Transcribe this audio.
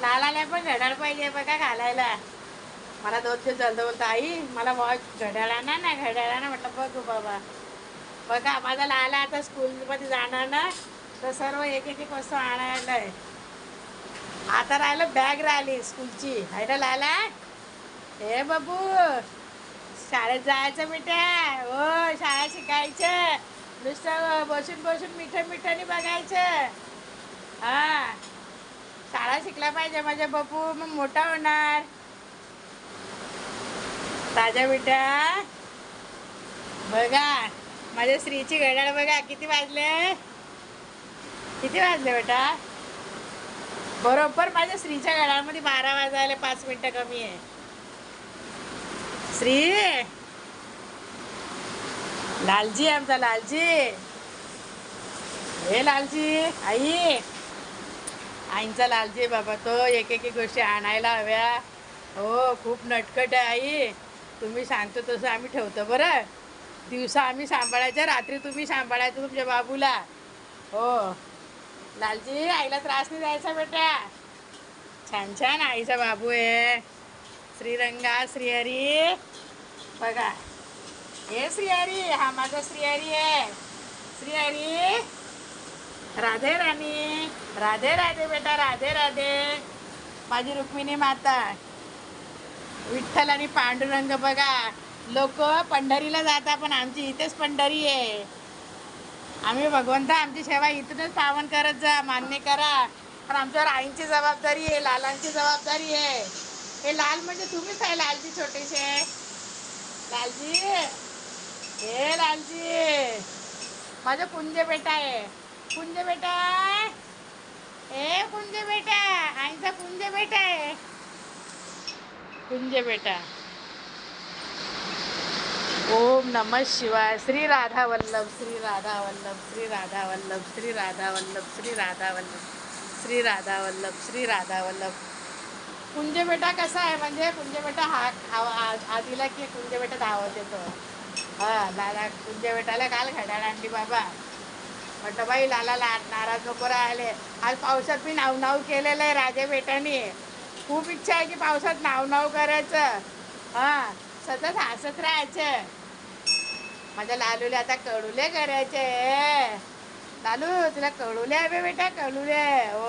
घड्याळ पाहिजे बघा घालायला. मला दोन दिवस जलद बोलतो आई मला वॉच घड्याळ आणा ना घड्याळ ना म्हटलं बघू बाबा. बघा माझा लाला आता स्कूलमध्ये जाणार ना तर सर्व एक एक वस्तू आणायला आहे आता राहिलं बॅग राहिली स्कूलची. आहे ना लाला? हे बाबू शाळेत जायचं मिठ्या? हो शाळा शिकायचं. नुसतं बसून बसून मिठं मिठाने बघायचं. शिकला पाहिजे. माझ्या बापू मग मोठा होणार. ताज्या बेटा बघा माझ्या स्त्रीची घड्याळ बघा. किती वाजले? किती वाजले बेटा? बरोबर माझ्या स्त्रीच्या घड्याळमध्ये बारा वाजायला पाच मिनिटं कमी आहे. श्री लालजी आमचा लालजी. हे लालजी. आई. आईंचा लालजी बाबा तो एक एक एक गोष्टी आणायला हव्या. हो खूप नटकट आहे आई. तुम्ही सांगतो तसं आम्ही ठेवतो बरं. दिवसा आम्ही सांभाळायचं रात्री तुम्ही सांभाळायचं तुमच्या बाबूला. हो. लालजी आईला त्रास नाही द्यायचा बेटा. छान छान आईचा बाबू आहे. श्रीरंगा श्रीहरी. बघा. हे श्रीहरी हा माझा श्रीहरी आहे. श्रीहरी. राधे राणी राधे राधे बेटा राधे राधे. माझी रुक्मिणी माता विठ्ठल आणि पांडुरंग बघा. लोक पंढरीला जातात पण आमची इथेच पंढरी आहे. आम्ही भगवंता आमची सेवा इथूनच पावन करत जा मान्य करा. पण आमच्यावर आईंची जबाबदारी आहे लालांची जबाबदारी आहे. हे लाल म्हणजे तुम्हीच आहे लालजी छोटेसे. लालजी हे लालजी. माझं कुंजे बेटा आहे. कुंज बेटा. ए कुंज बेटा. आईचा कुंज बेटा आहे. कुंज बेटा. ओम नमः शिवाय. श्री राधा वल्लभ श्री राधा वल्लभ श्री राधा वल्लभ श्री राधा वल्लभ श्री राधा वल्लभ श्री राधा वल्लभ श्री राधा वल्लभ कुंज बेटा कसा आहे? म्हणजे कुंज बेटा हा आव- आधीला की कुंज बेटा धावत येतो. हा लाला कुंज बेटाला काल घड्याळ आणली बाबा. म्हटलं बाई लाला ला नाराज नको राहिले. आज पावसात मी नाव नाव केलेलं आहे राजा बेटाने. खूप इच्छा आहे की पावसात नाव नाव करायचं. हा सतत हसत राहायचं. माझ्या लालूला आता कडुले करायचे. लालू तुला कडुले आहे बेटा? कडुले हो